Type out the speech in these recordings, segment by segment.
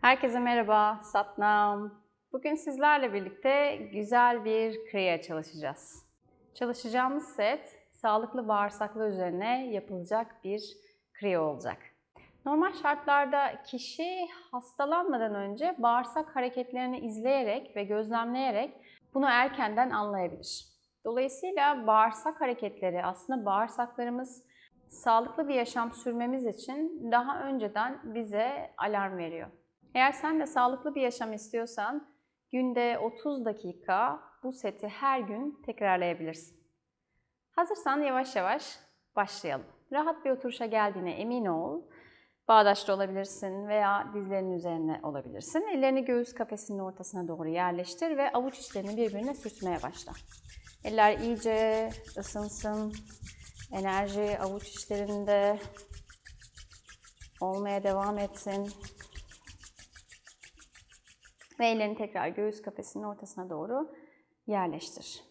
Herkese merhaba, Satnam. Bugün sizlerle birlikte güzel bir kriya çalışacağız. Çalışacağımız set, sağlıklı bağırsaklar üzerine yapılacak bir kriya olacak. Normal şartlarda kişi hastalanmadan önce bağırsak hareketlerini izleyerek ve gözlemleyerek bunu erkenden anlayabilir. Dolayısıyla bağırsak hareketleri aslında bağırsaklarımız sağlıklı bir yaşam sürmemiz için daha önceden bize alarm veriyor. Eğer sen de sağlıklı bir yaşam istiyorsan günde 30 dakika bu seti her gün tekrarlayabilirsin. Hazırsan yavaş yavaş başlayalım. Rahat bir oturuşa geldiğine emin ol. Bağdaşta olabilirsin veya dizlerinin üzerine olabilirsin. Ellerini göğüs kafesinin ortasına doğru yerleştir ve avuç içlerini birbirine sürtmeye başla. Eller iyice ısınsın. Enerji avuç içlerinde olmaya devam etsin. Ve ellerini tekrar göğüs kafesinin ortasına doğru yerleştir.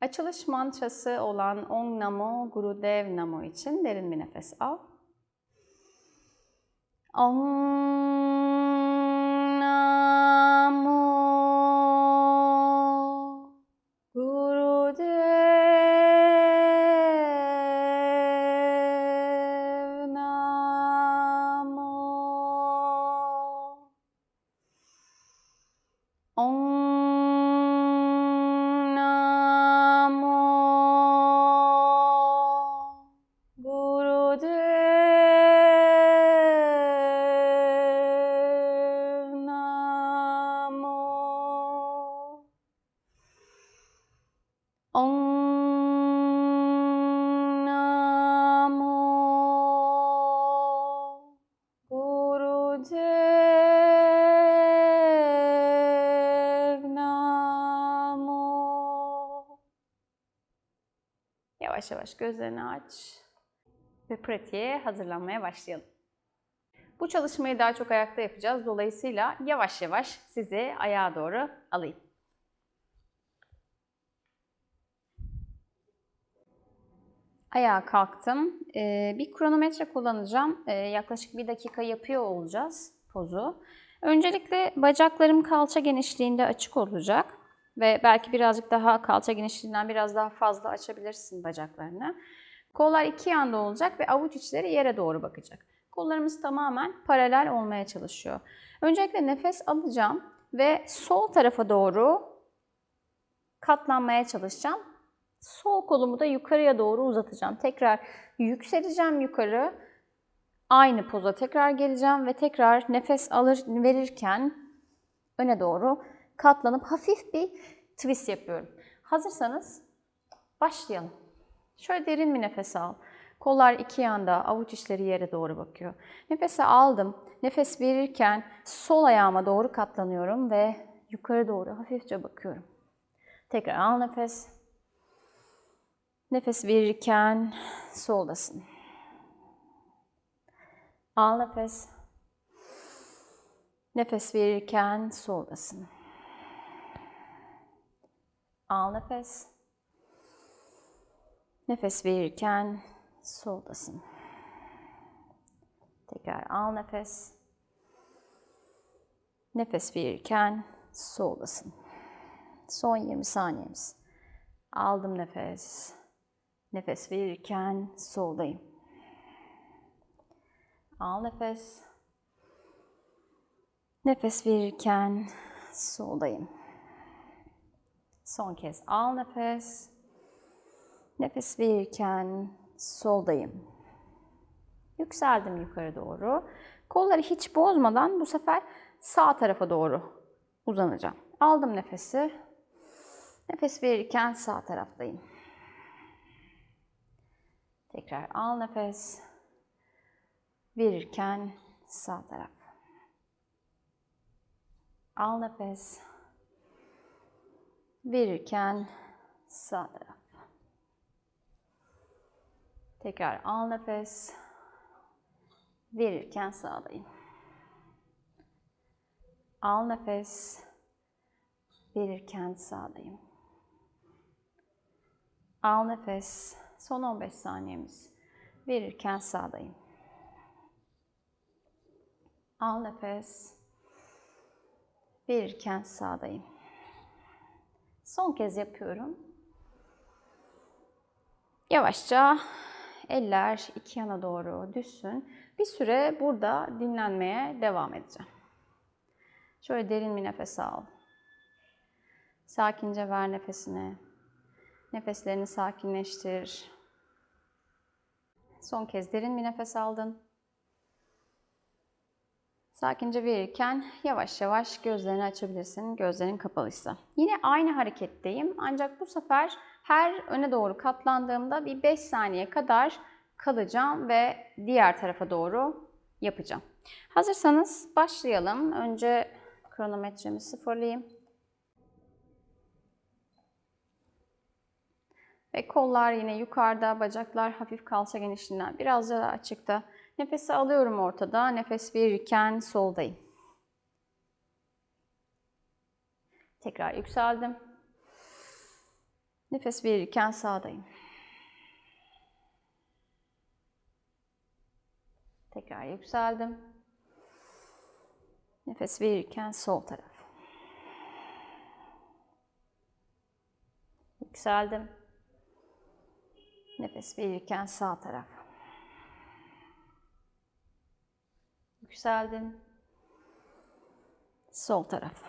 Açılış mantrası olan Om Namo Gurudev Namo için derin bir nefes al. Om Yavaş yavaş gözlerini aç ve pratiğe hazırlanmaya başlayalım. Bu çalışmayı daha çok ayakta yapacağız. Dolayısıyla yavaş yavaş sizi ayağa doğru alayım. Ayağa kalktım. Ee, bir kronometre kullanacağım. Ee, yaklaşık bir dakika yapıyor olacağız pozu. Öncelikle bacaklarım kalça genişliğinde açık olacak. Ve belki birazcık daha kalça genişliğinden biraz daha fazla açabilirsin bacaklarını. Kollar iki yanda olacak ve avuç içleri yere doğru bakacak. Kollarımız tamamen paralel olmaya çalışıyor. Öncelikle nefes alacağım ve sol tarafa doğru katlanmaya çalışacağım. Sol kolumu da yukarıya doğru uzatacağım. Tekrar yükseleceğim yukarı. Aynı poza tekrar geleceğim ve tekrar nefes alır verirken öne doğru katlanıp hafif bir twist yapıyorum. Hazırsanız başlayalım. Şöyle derin bir nefes al. Kollar iki yanda, avuç içleri yere doğru bakıyor. Nefesi aldım. Nefes verirken sol ayağıma doğru katlanıyorum ve yukarı doğru hafifçe bakıyorum. Tekrar al nefes. Nefes verirken soldasın. Al nefes. Nefes verirken soldasın. Al nefes. Nefes verirken soldasın. Tekrar al nefes. Nefes verirken soldasın. Son 20 saniyemiz. Aldım nefes. Nefes verirken soldayım. Al nefes. Nefes verirken soldayım. Son kez al nefes. Nefes verirken soldayım. Yükseldim yukarı doğru. Kolları hiç bozmadan bu sefer sağ tarafa doğru uzanacağım. Aldım nefesi. Nefes verirken sağ taraftayım. Tekrar al nefes. Verirken sağ taraf. Al nefes. Verirken sağ taraf. Tekrar al nefes. Verirken sağdayım. Al nefes. Verirken sağdayım. Al nefes. Son 15 saniyemiz. Verirken sağdayım. Al nefes. Verirken sağdayım. Son kez yapıyorum. Yavaşça eller iki yana doğru düşsün. Bir süre burada dinlenmeye devam edeceğim. Şöyle derin bir nefes al. Sakince ver nefesini. Nefeslerini sakinleştir. Son kez derin bir nefes aldın. Sakince verirken yavaş yavaş gözlerini açabilirsin gözlerin kapalıysa. Yine aynı hareketteyim ancak bu sefer her öne doğru katlandığımda bir 5 saniye kadar kalacağım ve diğer tarafa doğru yapacağım. Hazırsanız başlayalım. Önce kronometremi sıfırlayayım. Ve kollar yine yukarıda, bacaklar hafif kalça genişliğinden biraz daha açıkta. Nefesi alıyorum ortada. Nefes verirken soldayım. Tekrar yükseldim. Nefes verirken sağdayım. Tekrar yükseldim. Nefes verirken sol taraf. Yükseldim. Nefes verirken sağ taraf. Yükseldim. Sol taraf.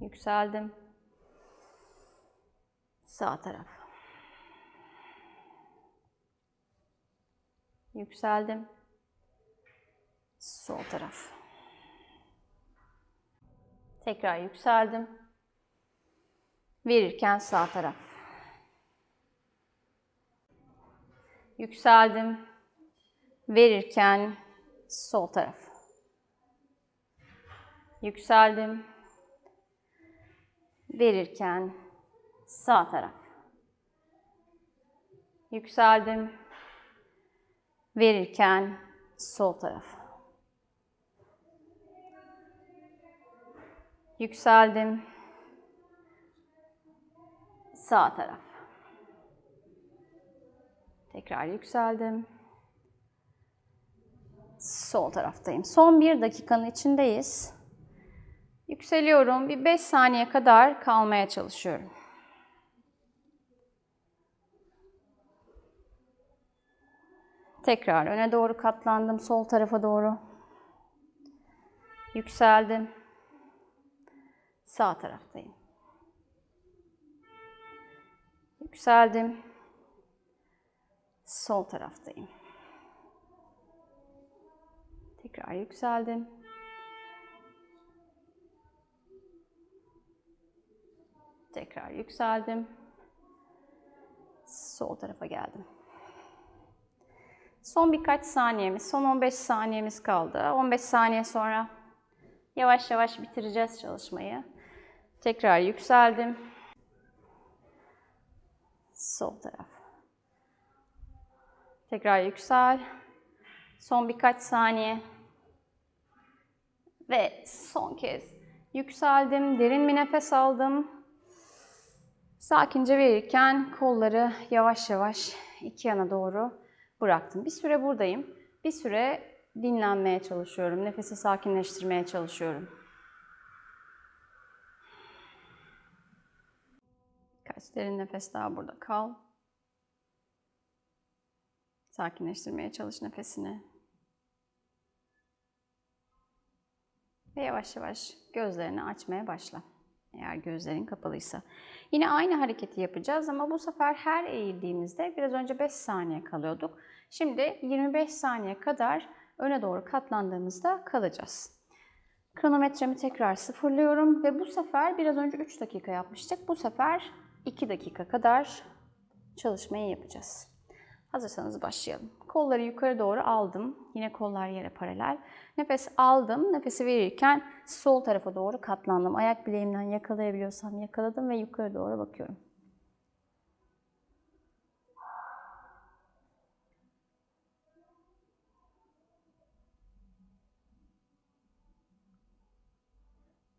Yükseldim. Sağ taraf. Yükseldim. Sol taraf. Tekrar yükseldim. Verirken sağ taraf. Yükseldim. Verirken sol taraf. Yükseldim. Verirken sağ taraf. Yükseldim. Verirken sol taraf. Yükseldim. Sağ taraf. Tekrar yükseldim. Sol taraftayım. Son bir dakikanın içindeyiz. Yükseliyorum. Bir 5 saniye kadar kalmaya çalışıyorum. Tekrar öne doğru katlandım. Sol tarafa doğru. Yükseldim. Sağ taraftayım. Yükseldim. Sol taraftayım. Tekrar yükseldim. Tekrar yükseldim. Sol tarafa geldim. Son birkaç saniyemiz, son 15 saniyemiz kaldı. 15 saniye sonra yavaş yavaş bitireceğiz çalışmayı. Tekrar yükseldim. Sol taraf. Tekrar yüksel. Son birkaç saniye. Ve son kez yükseldim. Derin bir nefes aldım. Sakince verirken kolları yavaş yavaş iki yana doğru bıraktım. Bir süre buradayım. Bir süre dinlenmeye çalışıyorum. Nefesi sakinleştirmeye çalışıyorum. Kaç derin nefes daha burada kal. Sakinleştirmeye çalış nefesini. Ve yavaş yavaş gözlerini açmaya başla. Eğer gözlerin kapalıysa. Yine aynı hareketi yapacağız ama bu sefer her eğildiğimizde biraz önce 5 saniye kalıyorduk. Şimdi 25 saniye kadar öne doğru katlandığımızda kalacağız. Kronometremi tekrar sıfırlıyorum ve bu sefer biraz önce 3 dakika yapmıştık. Bu sefer 2 dakika kadar çalışmayı yapacağız. Hazırsanız başlayalım. Kolları yukarı doğru aldım. Yine kollar yere paralel. Nefes aldım. Nefesi verirken sol tarafa doğru katlandım. Ayak bileğimden yakalayabiliyorsam yakaladım ve yukarı doğru bakıyorum.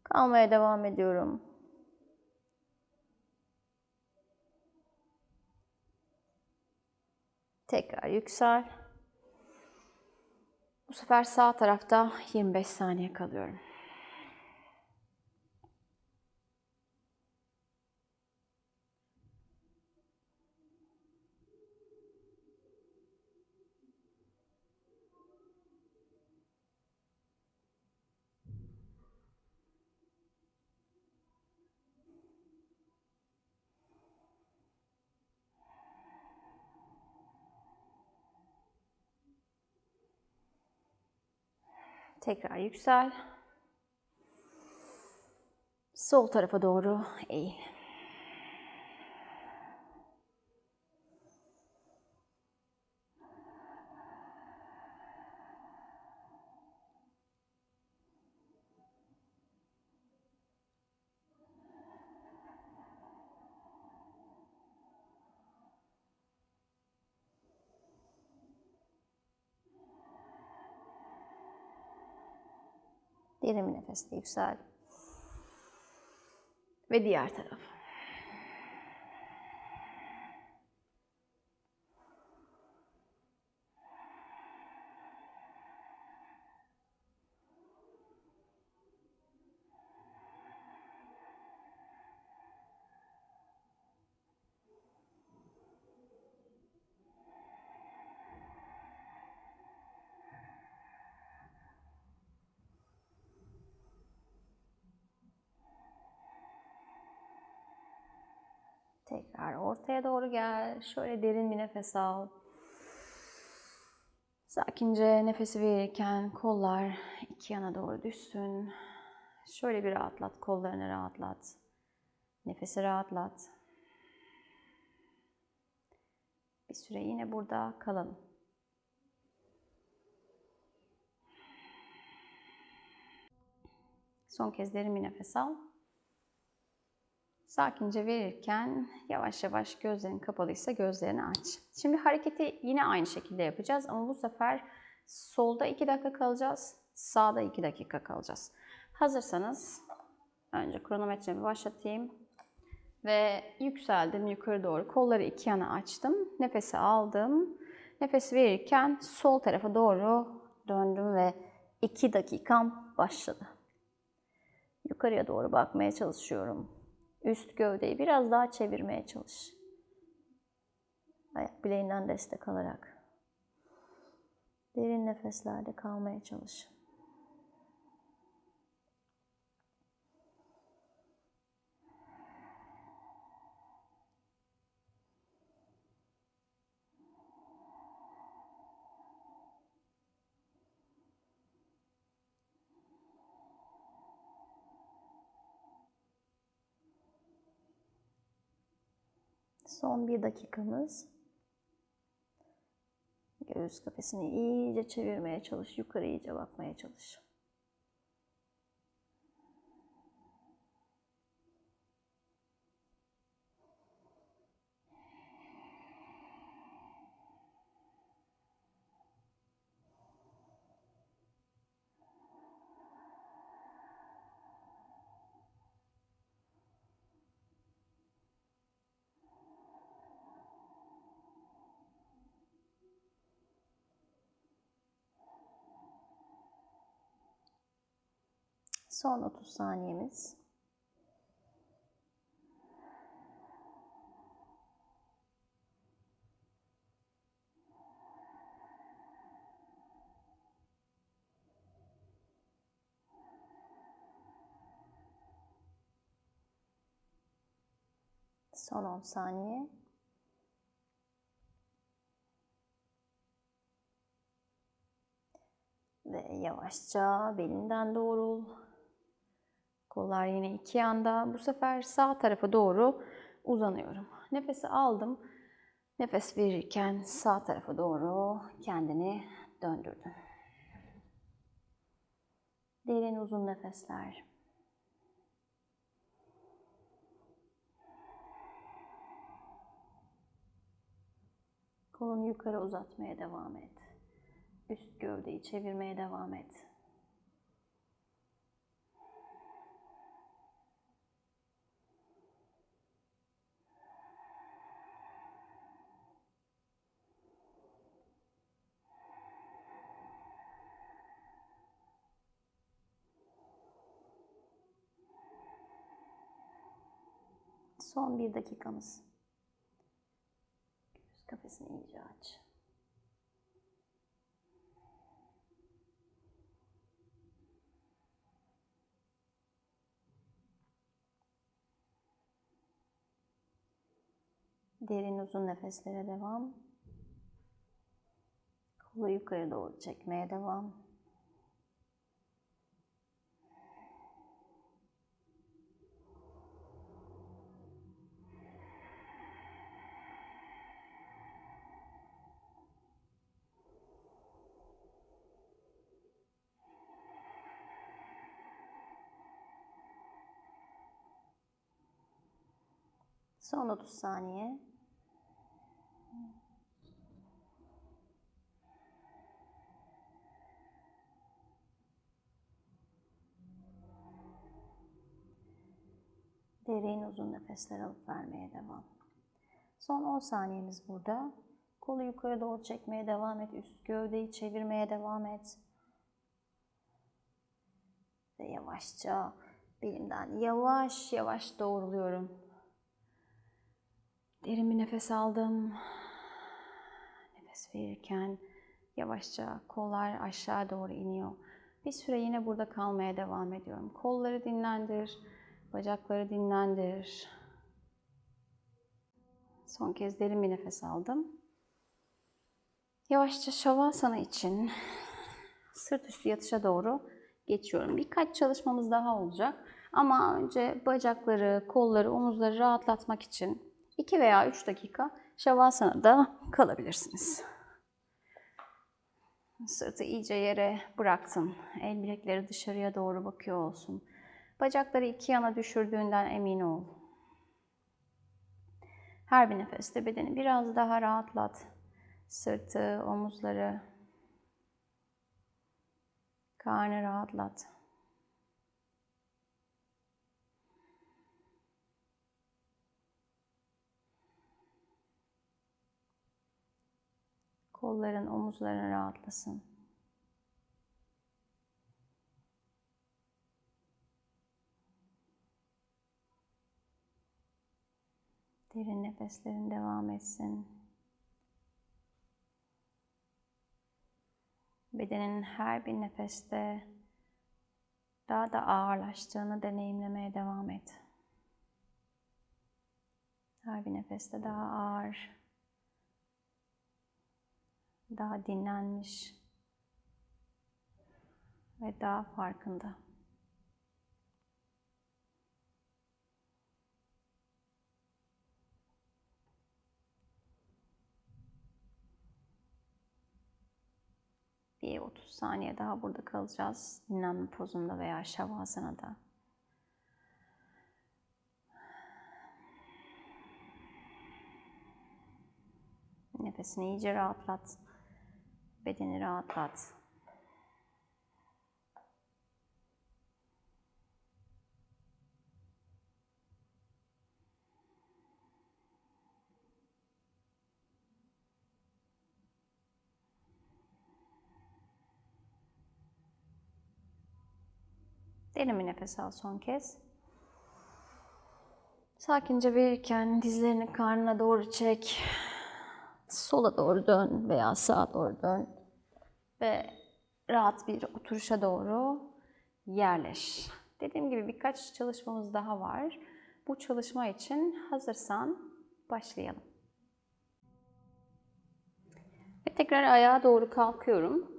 Kalmaya devam ediyorum. Tekrar yüksel. Bu sefer sağ tarafta 25 saniye kalıyorum. Tekrar yüksel. Sol tarafa doğru eğil. Derin bir nefesle yüksel. Ve diğer taraf. Tekrar ortaya doğru gel. Şöyle derin bir nefes al. Sakince nefesi verirken kollar iki yana doğru düşsün. Şöyle bir rahatlat, kollarını rahatlat. Nefesi rahatlat. Bir süre yine burada kalalım. Son kez derin bir nefes al. Sakince verirken yavaş yavaş gözlerin kapalıysa gözlerini aç. Şimdi hareketi yine aynı şekilde yapacağız ama bu sefer solda 2 dakika kalacağız, sağda 2 dakika kalacağız. Hazırsanız önce kronometremi başlatayım ve yükseldim yukarı doğru. Kolları iki yana açtım. Nefesi aldım. Nefes verirken sol tarafa doğru döndüm ve 2 dakikam başladı. Yukarıya doğru bakmaya çalışıyorum. Üst gövdeyi biraz daha çevirmeye çalış. Ayak bileğinden destek alarak. Derin nefeslerde kalmaya çalış. Son bir dakikamız. Göğüs kafesini iyice çevirmeye çalış. Yukarı iyice bakmaya çalış. Son 30 saniyemiz. Son 10 saniye. Ve yavaşça belinden doğrul. Kollar yine iki yanda. Bu sefer sağ tarafa doğru uzanıyorum. Nefesi aldım. Nefes verirken sağ tarafa doğru kendini döndürdün. Derin uzun nefesler. Kolunu yukarı uzatmaya devam et. Üst gövdeyi çevirmeye devam et. Son bir dakikamız. Göğüs kafesini iyice aç. Derin uzun nefeslere devam. Kolu yukarı doğru çekmeye devam. Son 30 saniye. Derin uzun nefesler alıp vermeye devam. Son 10 saniyemiz burada. Kolu yukarı doğru çekmeye devam et. Üst gövdeyi çevirmeye devam et. Ve yavaşça belimden yavaş yavaş doğruluyorum. Derin bir nefes aldım. Nefes verirken yavaşça kollar aşağı doğru iniyor. Bir süre yine burada kalmaya devam ediyorum. Kolları dinlendir, bacakları dinlendir. Son kez derin bir nefes aldım. Yavaşça şavasana için sırt üstü yatışa doğru geçiyorum. Birkaç çalışmamız daha olacak. Ama önce bacakları, kolları, omuzları rahatlatmak için 2 veya 3 dakika şavasanada kalabilirsiniz. Sırtı iyice yere bıraktım. El bilekleri dışarıya doğru bakıyor olsun. Bacakları iki yana düşürdüğünden emin ol. Her bir nefeste bedeni biraz daha rahatlat. Sırtı, omuzları, karnı rahatlat. Kolların, omuzların rahatlasın. Derin nefeslerin devam etsin. Bedenin her bir nefeste daha da ağırlaştığını deneyimlemeye devam et. Her bir nefeste daha ağır, daha dinlenmiş ve daha farkında. Bir 30 saniye daha burada kalacağız. Dinlenme pozunda veya şavasanada. Nefesini iyice rahatlat. Bedeni rahatlat. Derin bir nefes al son kez. Sakince verirken dizlerini karnına doğru çek. Sola doğru dön veya sağa doğru dön. Ve rahat bir oturuşa doğru yerleş. Dediğim gibi birkaç çalışmamız daha var. Bu çalışma için hazırsan başlayalım. Ve tekrar ayağa doğru kalkıyorum.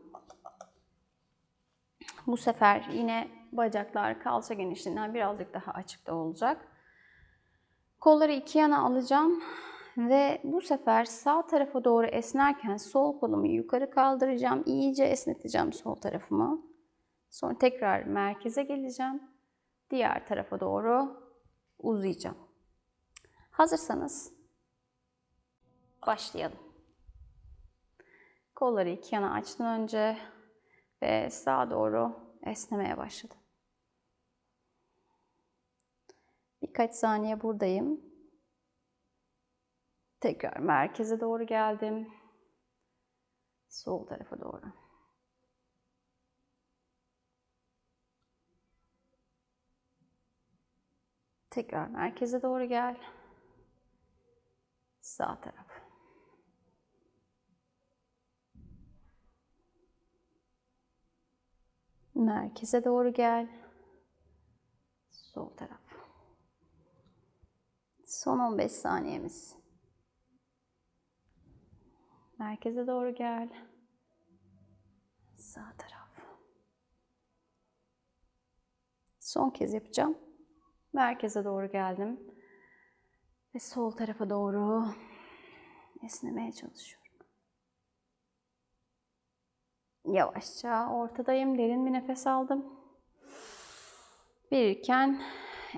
Bu sefer yine bacaklar kalça genişliğinden birazcık daha açıkta olacak. Kolları iki yana alacağım ve bu sefer sağ tarafa doğru esnerken sol kolumu yukarı kaldıracağım. İyice esneteceğim sol tarafımı. Sonra tekrar merkeze geleceğim. Diğer tarafa doğru uzayacağım. Hazırsanız başlayalım. Kolları iki yana açtım önce ve sağa doğru esnemeye başladım. Birkaç saniye buradayım. Tekrar merkeze doğru geldim. Sol tarafa doğru. Tekrar merkeze doğru gel. Sağ taraf. Merkeze doğru gel. Sol taraf. Son 15 saniyemiz. Merkeze doğru gel. Sağ taraf. Son kez yapacağım. Merkeze doğru geldim. Ve sol tarafa doğru esnemeye çalışıyorum. Yavaşça ortadayım. Derin bir nefes aldım. Verirken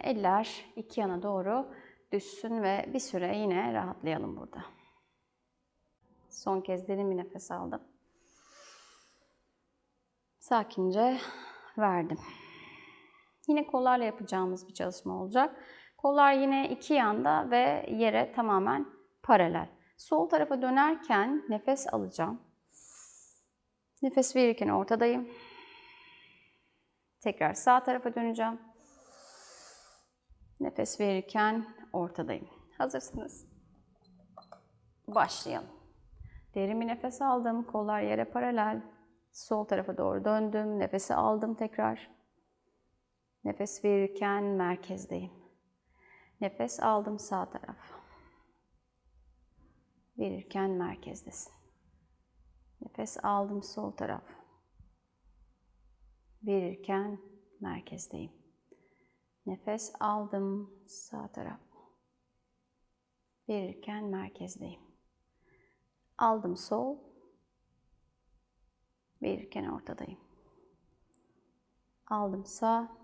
eller iki yana doğru düşsün ve bir süre yine rahatlayalım burada. Son kez derin bir nefes aldım. Sakince verdim. Yine kollarla yapacağımız bir çalışma olacak. Kollar yine iki yanda ve yere tamamen paralel. Sol tarafa dönerken nefes alacağım. Nefes verirken ortadayım. Tekrar sağ tarafa döneceğim. Nefes verirken ortadayım. Hazırsınız. Başlayalım. Derin bir nefes aldım. Kollar yere paralel. Sol tarafa doğru döndüm. Nefesi aldım tekrar. Nefes verirken merkezdeyim. Nefes aldım sağ taraf. Verirken merkezdesin. Nefes aldım sol taraf. Verirken merkezdeyim. Nefes aldım sağ taraf. Verirken merkezdeyim. Aldım sol. Verirken ortadayım. Aldım sağ.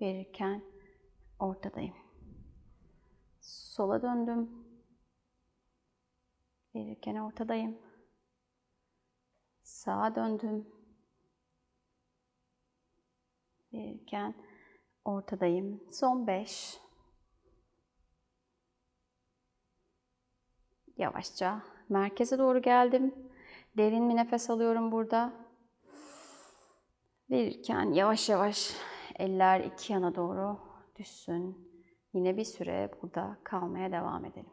Verirken ortadayım. Sola döndüm. Verirken ortadayım. Sağa döndüm. Verirken ortadayım. Son beş. Yavaşça merkeze doğru geldim. Derin bir nefes alıyorum burada. Verirken yavaş yavaş eller iki yana doğru düşsün. Yine bir süre burada kalmaya devam edelim.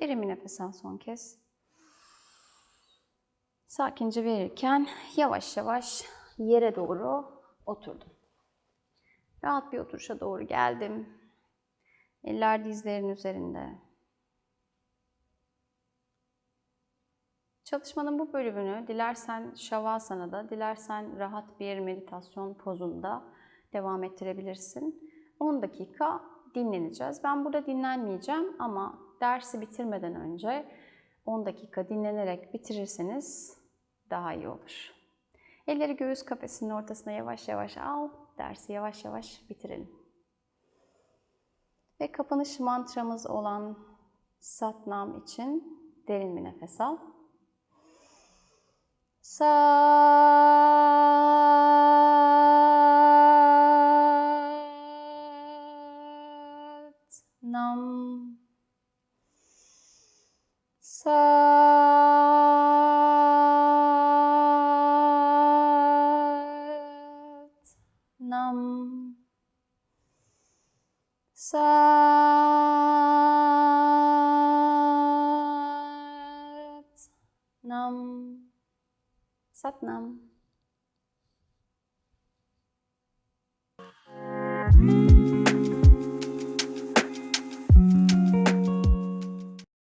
Derin bir nefes al son kez. Sakince verirken yavaş yavaş yere doğru oturdum. Rahat bir oturuşa doğru geldim. Eller dizlerin üzerinde. Çalışmanın bu bölümünü dilersen Şavasana'da, dilersen rahat bir meditasyon pozunda devam ettirebilirsin. 10 dakika dinleneceğiz. Ben burada dinlenmeyeceğim ama dersi bitirmeden önce 10 dakika dinlenerek bitirirseniz daha iyi olur. Elleri göğüs kafesinin ortasına yavaş yavaş al. Dersi yavaş yavaş bitirelim. Ve kapanış mantramız olan Satnam için derin bir nefes al. sa